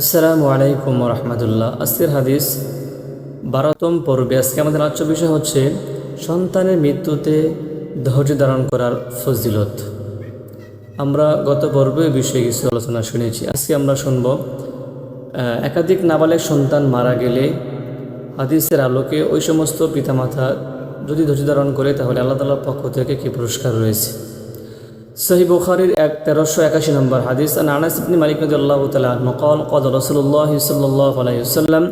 আসসালামু আলাইকুম রহমতুল্লাহ আজকের হাদিস বারোতম পর্বে। আজকে আমাদের আলোচ্য বিষয় হচ্ছে, সন্তানের মৃত্যুতে ধৈর্য ধারণ করার ফজিলত। আমরা গত পর্বে বিষয়ে কিছু আলোচনা শুনেছি। আজকে আমরা শুনব একাধিক নাবালেক সন্তান মারা গেলে হাদিসের আলোকে ওই সমস্ত পিতামাতা যদি ধৈর্য ধারণ করে, তাহলে আল্লাহ তালার পক্ষ থেকে কী পুরস্কার রয়েছে? সহি বুখারির এক তেরোশো একাশি নম্বর হাদিস আন আনাস ইবনে মালিক রাদিয়াল্লাহু তাআলা আনহু قال قال رسول الله صلى الله عليه وسلم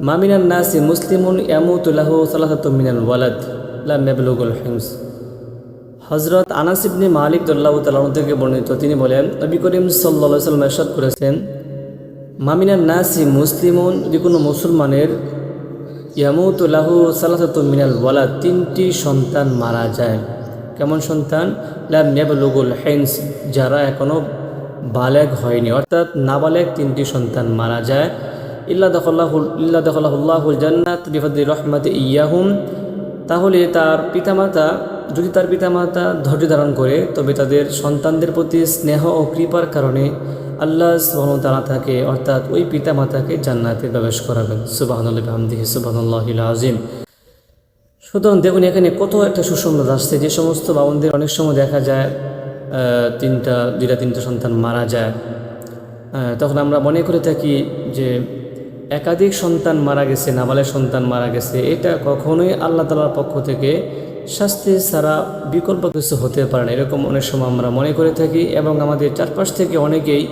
ما من الناس مسلم يموت له ثلاثة من الولد لم يبلغ الحمص হজরত আনাস ইবনে মালিক দল্লাহ তালাহ থেকে বর্ণিত তিনি বলেন নবী করিম সাল্লা সাল্লাম এরশাদ করেছেন মামিনার নাসি মুসলিমুন যে কোনো মুসলমানের ইয়ামুতুল্লাহু সালাসাত মিনাল ওয়ালা তিনটি সন্তান মারা যায় কেমন সন্তান ইয়াবলুগুল হেন্স, যারা এখনও বালেগ হয়নি। অর্থাৎ নাবালেগ তিনটি সন্তান মারা যায়। ইল্লা দখল্লাহুল ইল্লা দখল্লাহুল্লাহুল জান্নাত বিফদি রহমত ইয়াহুম। তাহলে তার পিতামাতা, যদি তার পিতামাতা ধৈর্য ধারণ করে, তবে তাদের সন্তানদের প্রতি স্নেহ ও কৃপার কারণে আল্লাহ সুবাহতালা তাকে, অর্থাৎ ওই পিতামাতাকে জান্নাতে প্রবেশ করাবেন। সুবাহানদিহি সুবাহান্লাহ আজিম সুতরাং দেখুন, এখানে কত একটা সুসংবাদ আসছে। যে সমস্ত বাবনদের অনেক সময় দেখা যায় তিনটা, দুইটা, তিনটা সন্তান মারা যায়। তখন আমরা মনে করে থাকি যে একাধিক সন্তান মারা গেছে, নাবালের সন্তান মারা গেছে। এটা কখনোই আল্লাহ তালার পক্ষ থেকে শাস্তি ছাড়া বিকল্প কিছু হতে পারে না। এরকম অনেক সময় আমরা মনে করে থাকি এবং আমাদের চারপাশ থেকে অনেকেই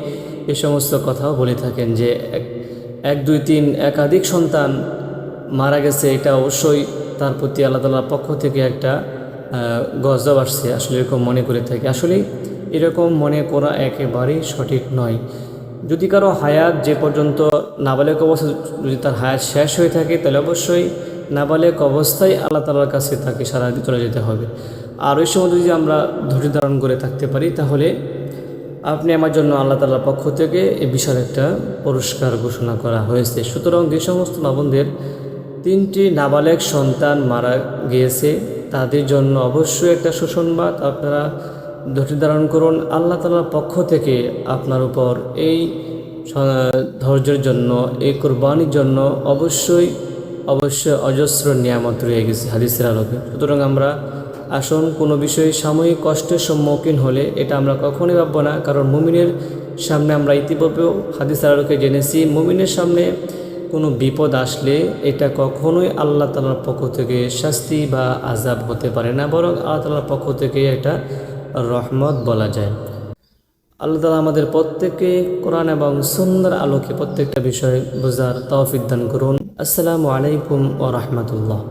এ সমস্ত কথাও বলে থাকেন যে এক, দুই, তিন একাধিক সন্তান মারা গেছে, এটা অবশ্যই তার প্রতি আল্লাহ তালার পক্ষ থেকে একটা গজব আসছে, আসলে এরকম মনে করে থাকে। আসলে এরকম মনে করা একেবারেই সঠিক নয়। যদি কারও হায়াত যে পর্যন্ত নাবালেক অবস্থা, যদি তার হায়াত শেষ হয়ে থাকে, তাহলে অবশ্যই নাবালেক অবস্থায় আল্লাহ তালার কাছে তাকে সারা চলে যেতে হবে। আর ওই সময় যদি আমরা ধৈর্য ধারণ করে থাকতে পারি, তাহলে আপনি আমার জন্য আল্লাহ তালার পক্ষ থেকে এ বিশাল একটা পুরস্কার ঘোষণা করা হয়েছে। সুতরাং যে সমস্ত বাবনদের তিনটি নাবালেক সন্তান মারা গিয়েছে, তাদের জন্য অবশ্যই একটা সুসংবাদ আপনারা ধৈর্য ধারণ করুন। আল্লাহ তালার পক্ষ থেকে আপনার উপর এই ধৈর্যের জন্য, এই কোরবানির জন্য অবশ্যই অবশ্যই অজস্র নিয়ামত রয়ে গেছে হাদিসের আলোকে। সুতরাং আমরা আসুন, কোনো বিষয়ে সাময়িক কষ্টের সম্মুখীন হলে এটা আমরা কখনোই ভাববো না, কারণ মুমিনের সামনে আমরা ইতিপূর্বেও হাদিসের আলোকে জেনেছি, মুমিনের সামনে কোনো বিপদ আসলে এটা কখনোই আল্লাহ তালার পক্ষ থেকে শাস্তি বা আজাব হতে পারে না, বরং আল্লাহ তালার পক্ষ থেকে এটা রহমত বলা যায়। আল্লাহ তালা আমাদের প্রত্যেককে কোরআন এবং সুন্দর আলোকে প্রত্যেকটা বিষয় বোঝার তৌফিক করুন। আসসালামু আলাইকুম ও রহমতুল্লাহ।